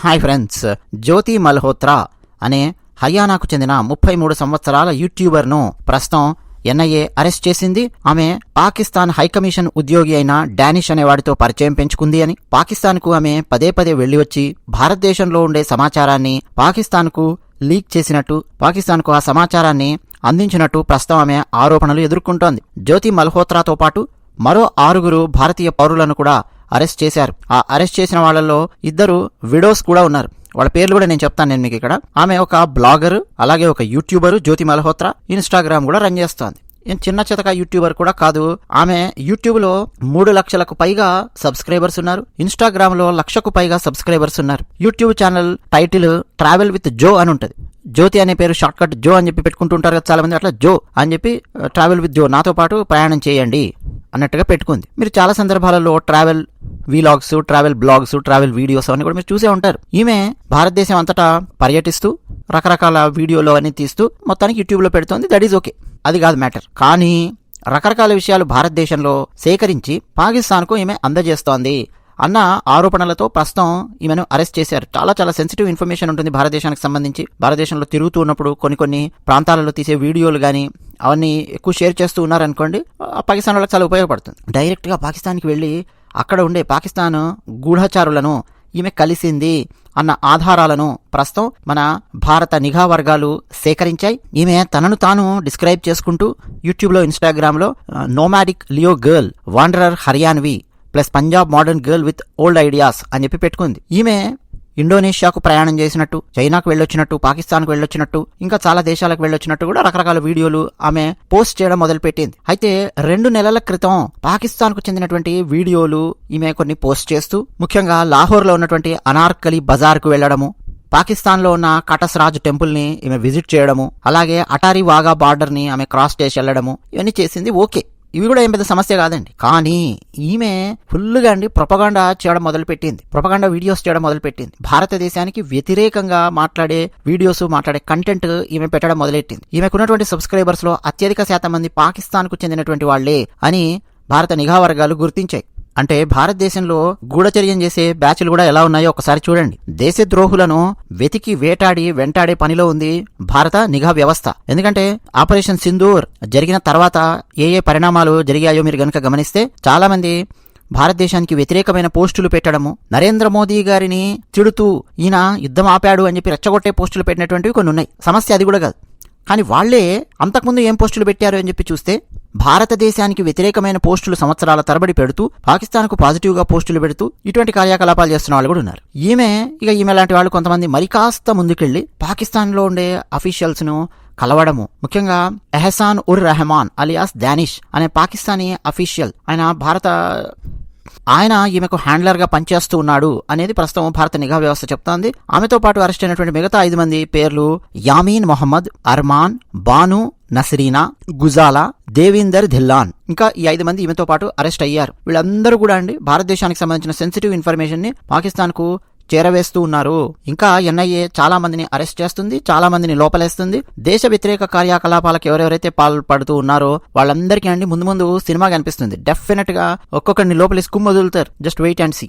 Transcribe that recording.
Hi friends జ్యోతి మల్హోత్రా అనే హర్యానాకు చెందిన ముప్పై మూడు సంవత్సరాల యూట్యూబర్ను ప్రస్తుతం ఎన్ఐఏ అరెస్ట్ చేసింది. ఆమె పాకిస్తాన్ హైకమిషన్ ఉద్యోగి అయిన డానిష్ అనే వాడితో పరిచయం పెంచుకుంది అని. పాకిస్తాన్కు ఆమె పదే పదే వెళ్ళి వచ్చి భారతదేశంలో ఉండే సమాచారాన్ని పాకిస్తాన్కు లీక్ చేసినట్టు పాకిస్తాన్కు ఆ సమాచారాన్ని అందించినట్టు ప్రస్తుతం ఆమె ఆరోపణలు ఎదుర్కొంటోంది. జ్యోతి మల్హోత్రాతో పాటు మరో ఆరుగురు భారతీయ పౌరులను కూడా అరెస్ట్ చేశారు. ఆ అరెస్ట్ చేసిన వాళ్ళలో ఇద్దరు విడోస్ కూడా ఉన్నారు. వాళ్ళ పేర్లు కూడా నేను చెప్తాను నేను మీకు ఇక్కడ. ఆమె ఒక బ్లాగర్ అలాగే ఒక యూట్యూబర్ జ్యోతి మల్హోత్రా ఇన్స్టాగ్రామ్ కూడా రన్ చేస్తోంది. ఏం చిన్న చితక యూట్యూబర్ కూడా కాదు. ఆమె యూట్యూబ్లో మూడు లక్షలకు పైగా సబ్స్క్రైబర్స్ ఉన్నారు. ఇన్స్టాగ్రామ్లో లక్షకు పైగా సబ్స్క్రైబర్స్ ఉన్నారు. YouTube channel title travel with Jo అని ఉంటుంది. జ్యోతి అనే పేరు షార్ట్ కట్ జో అని చెప్పి పెట్టుకుంటుంటారు కదా చాలా మంది అట్లా జో అని చెప్పి ట్రావెల్ విత్ జో నాతో పాటు ప్రయాణం చేయండి అన్నట్టుగా పెట్టుకుంది. మీరు చాలా సందర్భాలలో travel vlogs travel blogs travel videos అవన్నీ కూడా మీరు చూసే ఉంటారు. ఈమె భారతదేశం అంతటా పర్యటిస్తూ రకరకాల వీడియోలు అన్ని తీస్తూ మొత్తానికి యూట్యూబ్లో పెడుతోంది. దట్ ఈజ్ ఓకే అది కాదు మ్యాటర్ కానీ రకరకాల విషయాలు భారతదేశంలో సేకరించి పాకిస్తాన్కు ఈమె అందజేస్తోంది అన్న ఆరోపణలతో ప్రస్తుతం ఈమెను అరెస్ట్ చేశారు. చాలా చాలా సెన్సిటివ్ ఇన్ఫర్మేషన్ ఉంటుంది భారతదేశానికి సంబంధించి. భారతదేశంలో తిరుగుతూ ఉన్నప్పుడు కొన్ని కొన్ని ప్రాంతాలలో తీసే వీడియోలు కానీ అవన్నీ ఎక్కువ షేర్ చేస్తూ ఉన్నారనుకోండి పాకిస్తాన్ వాళ్ళకి చాలా ఉపయోగపడుతుంది. డైరెక్ట్గా పాకిస్తాన్కి వెళ్ళి అక్కడ ఉండే పాకిస్తాన్ గూఢచారులను ఈమె కలిసింది అన్న ఆధారాలను ప్రస్తుతం మన భారత నిఘా వర్గాలు సేకరించాయి. ఈమె తనను తాను డిస్క్రైబ్ చేసుకుంటూ యూట్యూబ్లో ఇన్స్టాగ్రామ్లో nomadic Leo girl wanderer Haryanvi plus Punjab modern girl with old ideas అని చెప్పి పెట్టుకుంది. ఈమె ఇండోనేషియాకు ప్రయాణం చేసినట్టు చైనాకు వెళ్ళొచ్చినట్టు పాకిస్తాన్కు వెళ్ళొచ్చినట్టు ఇంకా చాలా దేశాలకు వెళ్ళొచ్చినట్టు కూడా రకరకాల వీడియోలు ఆమె పోస్ట్ చేయడం మొదలుపెట్టింది. అయితే రెండు నెలల క్రితం పాకిస్తాన్కు చెందినటువంటి వీడియోలు ఈమె కొన్ని పోస్ట్ చేస్తూ ముఖ్యంగా లాహోర్లో ఉన్నటువంటి అనార్కలి బజార్కు వెళ్ళడము పాకిస్తాన్లో ఉన్న కటస్రాజ్ టెంపుల్ని ఈమె విజిట్ చేయడము అలాగే అటారీ వాగా బార్డర్ని ఆమె క్రాస్ చేసి వెళ్ళడము ఇవన్నీ చేసింది ఓకే. ఇవి కూడా ఏం పెద్ద సమస్య కాదండి. కానీ ఈమె ఫుల్గా అండి ప్రొపగాండా చేయడం మొదలుపెట్టింది. ప్రొపగాండా వీడియోస్ చేయడం మొదలుపెట్టింది. భారతదేశానికి వ్యతిరేకంగా మాట్లాడే వీడియోస్ మాట్లాడే కంటెంట్ ఈమె పెట్టడం మొదలెట్టింది. ఈమెకున్నటువంటి సబ్స్క్రైబర్స్లో అత్యధిక శాతం మంది పాకిస్తాన్కు చెందినటువంటి వాళ్ళే అని భారత నిఘా వర్గాలు గుర్తించాయి. అంటే భారతదేశంలో గూఢచర్యం చేసే బ్యాచ్లు కూడా ఎలా ఉన్నాయో ఒకసారి చూడండి. దేశద్రోహులను వెతికి వేటాడి వెంటాడే పనిలో ఉంది భారత నిఘా వ్యవస్థ. ఎందుకంటే ఆపరేషన్ సింధూర్ జరిగిన తర్వాత ఏ ఏ పరిణామాలు జరిగాయో మీరు గనక గమనిస్తే చాలా మంది భారతదేశానికి వ్యతిరేకమైన పోస్టులు పెట్టడము నరేంద్ర మోదీ గారిని తిడుతూ ఈయన యుద్ధం ఆపాడు అని చెప్పి రెచ్చగొట్టే పోస్టులు పెట్టినటువంటివి కొన్ని ఉన్నాయి. సమస్య అది కూడా కాదు. కానీ వాళ్ళే అంతకుముందు ఏం పోస్టులు పెట్టారు అని చెప్పి చూస్తే భారతదేశానికి వ్యతిరేకమైన పోస్టులు సంవత్సరాల తరబడి పెడుతూ పాకిస్తాన్కు పాజిటివ్గా పోస్టులు పెడుతూ ఇటువంటి కార్యకలాపాలు చేస్తున్న వాళ్ళు కూడా ఉన్నారు. ఈమె ఇక ఈమె లాంటి వాళ్ళు కొంతమంది మరి కాస్త ముందుకెళ్ళి పాకిస్తాన్లో ఉండే అఫీషియల్స్ను కలవడము. ముఖ్యంగా ఎహసాన్ ఉర్ రెహమాన్ అలియాస్ దానిష్ అనే పాకిస్తానీ అఫీషియల్ ఆయన భారత ఆయన ఈమెకు హ్యాండ్లర్గా పనిచేస్తూ ఉన్నాడు అనేది ప్రస్తుతం భారత నిఘా వ్యవస్థ చెప్తోంది. ఆమెతో పాటు అరెస్ట్ అయినటువంటి మిగతా ఐదు మంది పేర్లు యామీన్ మొహమ్మద్ అర్మాన్ బాను నసరీనా గుజాలా దేవీందర్ ధిల్లాన్. ఇంకా ఈ ఐదు మంది ఈమెతో పాటు అరెస్ట్ అయ్యారు. వీళ్ళందరూ కూడా అండి భారతదేశానికి సంబంధించిన సెన్సిటివ్ ఇన్ఫర్మేషన్ని పాకిస్తాన్కు చేరవేస్తూ ఉన్నారు. ఇంకా ఎన్ఐఏ చాలా మందిని అరెస్ట్ చేస్తుంది చాలా మందిని లోపలేస్తుంది. దేశ వ్యతిరేక కార్యకలాపాలకు ఎవరెవరైతే పాల్పడుతూ ఉన్నారో వాళ్ళందరికీ అండి ముందు ముందు సినిమా కనిపిస్తుంది. డెఫినెట్గా ఒక్కొక్కరిని లోపలేసి కుమ్మ వదులుతారు. Just wait and see